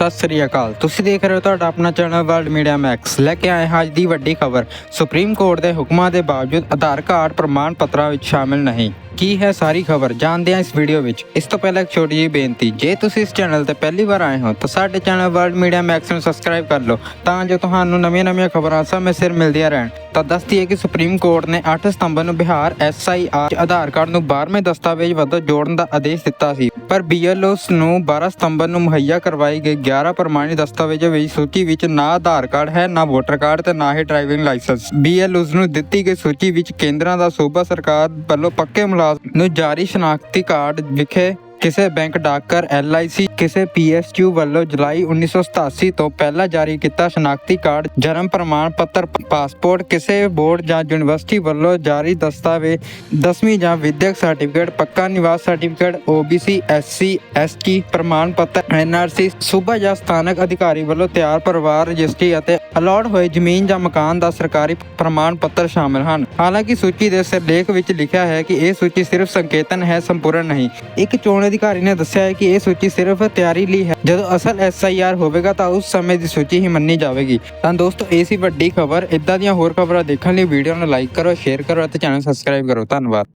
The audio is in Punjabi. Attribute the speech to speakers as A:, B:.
A: ਸਤਿ ਸ੍ਰੀ ਅਕਾਲ। ਤੁਸੀਂ ਦੇਖ ਰਹੇ ਹੋ ਤੁਹਾਡਾ ਆਪਣਾ ਚੈਨਲ ਵਰਲਡ ਮੀਡੀਆ ਮੈਕਸ। ਲੈ ਕੇ ਆਏ ਹਾਂ ਅੱਜ ਦੀ ਵੱਡੀ ਖਬਰ। ਸੁਪਰੀਮ ਕੋਰਟ ਦੇ ਹੁਕਮਾਂ ਦੇ ਬਾਵਜੂਦ ਆਧਾਰ ਕਾਰਡ ਪ੍ਰਮਾਣ ਪੱਤਰਾਂ ਵਿੱਚ ਸ਼ਾਮਿਲ ਨਹੀਂ। ਕੀ ਹੈ ਸਾਰੀ ਖਬਰ? ਜਾਣਦੇ ਹਾਂ ਇਸ ਵੀਡੀਓ ਵਿੱਚ। ਇਸ ਤੋਂ ਪਹਿਲਾਂ ਇੱਕ ਛੋਟੀ ਜਿਹੀ ਬੇਨਤੀ। ਜੇ ਤੁਸੀਂ ਇਸ ਚੈਨਲ ਤੇ ਪਹਿਲੀ ਵਾਰ ਆਏ ਹੋ, ਤਾਂ ਸਾਡੇ ਚੈਨਲ ਵਰਲਡ ਮੀਡੀਆ ਮੈਕਸ ਨੂੰ ਸਬਸਕ੍ਰਾਈਬ ਕਰ ਲਓ। ਤਾਂ ਜੋ ਤੁਹਾਨੂੰ ਨਵੀਆਂ-ਨਵੀਆਂ ਖਬਰਾਂ ਸਮੇਂ ਸਿਰ ਮਿਲਦੀਆਂ ਰਹਿਣ। ਤਾਂ ਦੱਸਦੀ ਹੈ ਕਿ ਸੁਪਰੀਮ ਕੋਰਟ ਨੇ 8 ਸਤੰਬਰ ਨੂੰ ਬਿਹਾਰ ਐਸਆਈਆਰ ਆਧਾਰ ਕਾਰਡ ਨੂੰ 12ਵੇਂ ਦਸਤਾਵੇਜ਼ ਵਜੋਂ ਜੋੜਨ ਦਾ ਆਦੇਸ਼ ਦਿੱਤਾ ਸੀ। ਪਰ ਬੀਐਲਓਸ ਨੂੰ 12 ਸਤੰਬਰ ਨੂੰ ਮੁਹੱਈਆ ਕਰਵਾਈ ਗਈ 11 ਪ੍ਰਮਾਣਿਤ ਦਸਤਾਵੇਜ਼ਾਂ ਵਿੱਚ ਸੂਚੀ ਵਿੱਚ ਨਾ ਆਧਾਰ ਕਾਰਡ ਹੈ, ਨਾ ਵੋਟਰ ਕਾਰਡ ਤੇ ਨਾ ਹੀ ਡਰਾਈਵਿੰਗ ਲਾਇਸੈਂਸ। ਬੀਐਲਓਸ ਨੂੰ ਦਿੱਤੀ ਗਈ ਸੂਚੀ ਵਿੱਚ ਕੇਂਦਰਾਂ ਦਾ ਸੂਬਾ ਸਰਕਾਰ ਵੱਲੋਂ ਪੱਕੇ ਮੁਲਾਜ਼ਮ ਨੂੰ ਜਾਰੀ ਸ਼ਨਾਖਤੀ ਕਾਰਡ ਵਿਖੇ ਕਿਸੇ ਬੈਂਕ ਡਾਕਰ ਐਲਆਈਸੀ ਕਿਸੇ ਪੀਐਸਯੂ ਵੱਲੋਂ ਜੁਲਾਈ 1987 ਤੋਂ ਪਹਿਲਾਂ ਜਾਰੀ ਕੀਤਾ ਸ਼ਨਾਖਤੀ ਕਾਰਡ, ਜਨਮ ਪ੍ਰਮਾਣ ਪੱਤਰ, ਪਾਸਪੋਰਟ, ਕਿਸੇ ਬੋਰਡ ਜਾਂ ਯੂਨੀਵਰਸਿਟੀ ਵੱਲੋਂ ਜਾਰੀ ਦਸਤਾਵੇਜ਼ 10ਵੀਂ ਜਾਂ ਵਿਦਿਅਕ ਸਰਟੀਫਿਕੇਟ, ਪੱਕਾ ਨਿਵਾਸ ਸਰਟੀਫਿਕੇਟ ਓਬੀਸੀ ਐਸਸੀ ਐਸਟੀ ਪ੍ਰਮਾਣ ਪੱਤਰ ਐਨਆਰਸੀ ਸੂਬਾ ਜਾਂ ਸਥਾਨਕ ਅਧਿਕਾਰੀ ਵੱਲੋਂ ਤਿਆਰ ਪਰਿਵਾਰ ਰਜਿਸਟਰੀ ਅਤੇ ਅਲਾਟ ਹੋਏ ਜ਼ਮੀਨ ਜਾਂ ਮਕਾਨ ਦਾ ਸਰਕਾਰੀ ਪ੍ਰਮਾਣ ਪੱਤਰ ਸ਼ਾਮਲ ਹਨ। ਹਾਲਾਂਕਿ ਸੂਚੀ ਦੇ ਸਿਰਲੇਖ ਵਿੱਚ ਲਿਖਿਆ ਹੈ ਕਿ ਇਹ ਸੂਚੀ ਸਿਰਫ ਸੰਕੇਤਨ ਹੈ, ਸੰਪੂਰਨ ਨਹੀਂ। ਇੱਕ ਚੋਣ ਅਧਿਕਾਰੀ ਨੇ ਦੱਸਿਆ ਹੈ ਕਿ ਇਹ ਸੂਚੀ ਸਿਰਫ ਤਿਆਰੀ ਲਈ ਹੈ। ਜਦੋਂ ਅਸਲ ਐਸਆਈਆਰ ਹੋਵੇਗਾ ਤਾਂ ਉਸ ਸਮੇਂ ਦੀ ਸੂਚੀ ਹੀ ਮੰਨੀ ਜਾਵੇਗੀ। ਤਾਂ ਦੋਸਤੋ, ਇਹ ਸੀ ਵੱਡੀ ਖਬਰ। ਇਦਾਂ ਦੀਆਂ ਹੋਰ ਖਬਰਾਂ ਦੇਖਣ ਲਈ ਵੀਡੀਓ ਨੂੰ ਲਾਈਕ ਕਰੋ, ਸ਼ੇਅਰ ਕਰੋ ਅਤੇ ਚੈਨਲ ਸਬਸਕ੍ਰਾਈਬ ਕਰੋ। ਧੰਨਵਾਦ।